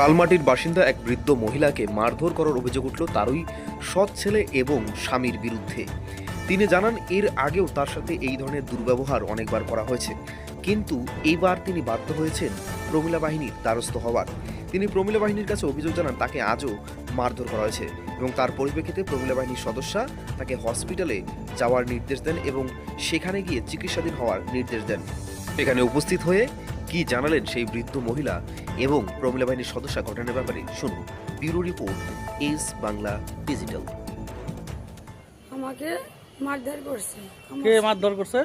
কালমাটির বাসিন্দা এক বৃদ্ধ মহিলাকে মারধর করার অভিযোগ উঠল তারই সৎ ছেলে এবং স্বামীর বিরুদ্ধে। তিনি জানান, এর আগেও তার সাথে এই ধরনের দুর্ব্যবহার অনেকবার করা হয়েছে। কিন্তু এইবার তিনি বাধ্য হয়েছেন প্রমিলা বাহিনীর দ্বারস্থ হওয়ার। তিনি প্রমিলা বাহিনীর কাছে অভিযোগ জানান, তাকে আজও মারধর করা হয়েছে এবং তার পরিপ্রেক্ষিতে প্রমিলা বাহিনীর সদস্যা তাকে হসপিটালে যাওয়ার নির্দেশ দেন এবং সেখানে গিয়ে চিকিৎসাধীন হওয়ার নির্দেশ দেন। এখানে উপস্থিত হয়ে কি জানালেন সেই বৃদ্ধ মহিলা এবং প্রমিলা বাহিনীর সদস্য ঘটনার ব্যাপারে শুনুন bureau report S Bangla digital. আমাকে মারধর করছে। কে মারধর করছে?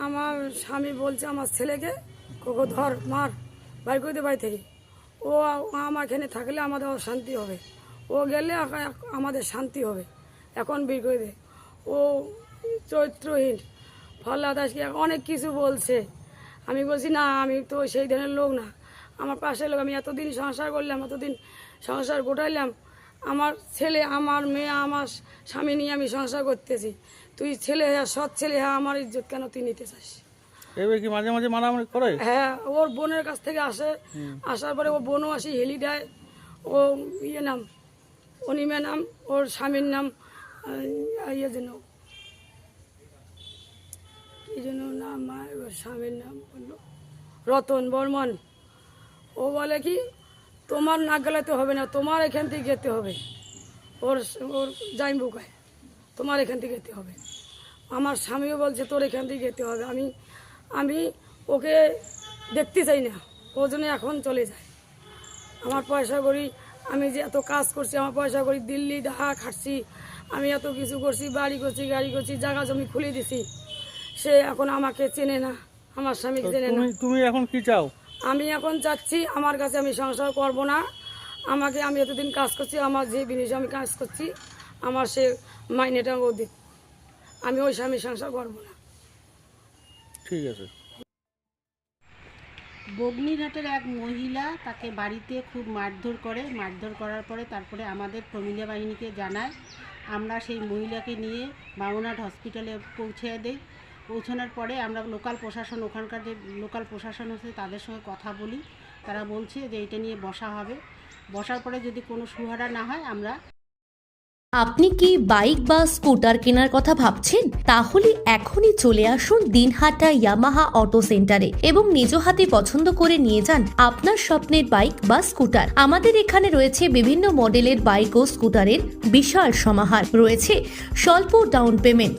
আমার স্বামী বলছে আমার ছেলেকে কোকো ধর মার বাইর করে বাড়ি থেকে। ও আমার এখানে থাকলে আমাদের শান্তি হবে। ও গেলে আ- আমাদের শান্তি হবে। এখন বের করে দে। ও চরিত্রহীন ফল্লা দাসকে অনেক কিছু বলছে। আমি বলছি না আমি তো সেই ধরনের লোক না। আমার পাশের লোক আমি এতদিন সংসার করলাম এতদিন সংসার গোটাইলাম। আমার ছেলে আমার মেয়ে আমার স্বামী নিয়ে আমি সংসার করতেছি। তুই ছেলে হ্যাঁ সৎ ছেলে হ্যাঁ আমার ইজ্জত কেন তুই নিতে চাস? এবার কি মাঝে মাঝে মারামারি করে? হ্যাঁ ওর বোনের কাছ থেকে আসে। আসার পরে ও বোনও আসি হেলি দেয়। ও ইয়ে নাম অনিমা নাম ওর স্বামীর নাম ইয়ে যেন। কি যেন নাম ওর স্বামীর নাম বলল। রতন বর্মন। ও বলে কি তোমার নাক গেলাতে হবে না তোমার এখান থেকে যেতে হবে। ওর ওর জাইম্বুকায় তোমার এখান থেকে যেতে হবে। আমার স্বামীও বলছে তোর এখান থেকে যেতে হবে। আমি আমি ওকে দেখতে চাই না। ও জন্য এখন চলে যায়। আমার পয়সা করি আমি যে এত কাজ করছি আমার পয়সা করি দিল্লি ঢাকা খাটছি আমি এত কিছু করছি বাড়ি করছি গাড়ি করছি জায়গা জমি খুলে দিছি। সে এখন আমাকে চেনে না আমার স্বামীকে চেনে না। তুমি এখন কি চাও? আমি এখন চাচ্ছি আমার কাছে আমি সংসার করব না। আমাকে আমি এতদিন কাজ করছি আমার যে জিনিস আমি কাজ করছি আমার সে মাইনেটা ও দিক আমি ওই স্বামী সংসার করব না। ঠিক আছে। বগ্নিঘাটের এক মহিলা তাকে বাড়িতে খুব মারধর করে মারধর করার পরে তারপরে আমাদের প্রমিলা বাহিনীকে জানায় আমরা সেই মহিলাকে নিয়ে বামুনহাট হসপিটালে পৌঁছে দেই। পৌঁছানোর পরে আমরা লোকাল প্রশাসন, ওখানকার যে লোকাল প্রশাসন আছে তাদের সঙ্গে কথা বলি। তারা বলছে যে এটা নিয়ে বসা হবে। বসার পরে যদি কোনো সুহারা না হয়, আমরা আপনি কি বাইক বা স্কুটার কেনার কথা ভাবছেন? তাহলে এখনই চলে আসুন দিনহাটা ইয়ামাহা অটো সেন্টারে এবং নিজ হাতে পছন্দ করে নিয়ে যান আপনার স্বপ্নের বাইক বা স্কুটার। আমাদের এখানে রয়েছে বিভিন্ন মডেলের বাইক ও স্কুটারের বিশাল সমাহার। রয়েছে স্বল্প ডাউন পেমেন্ট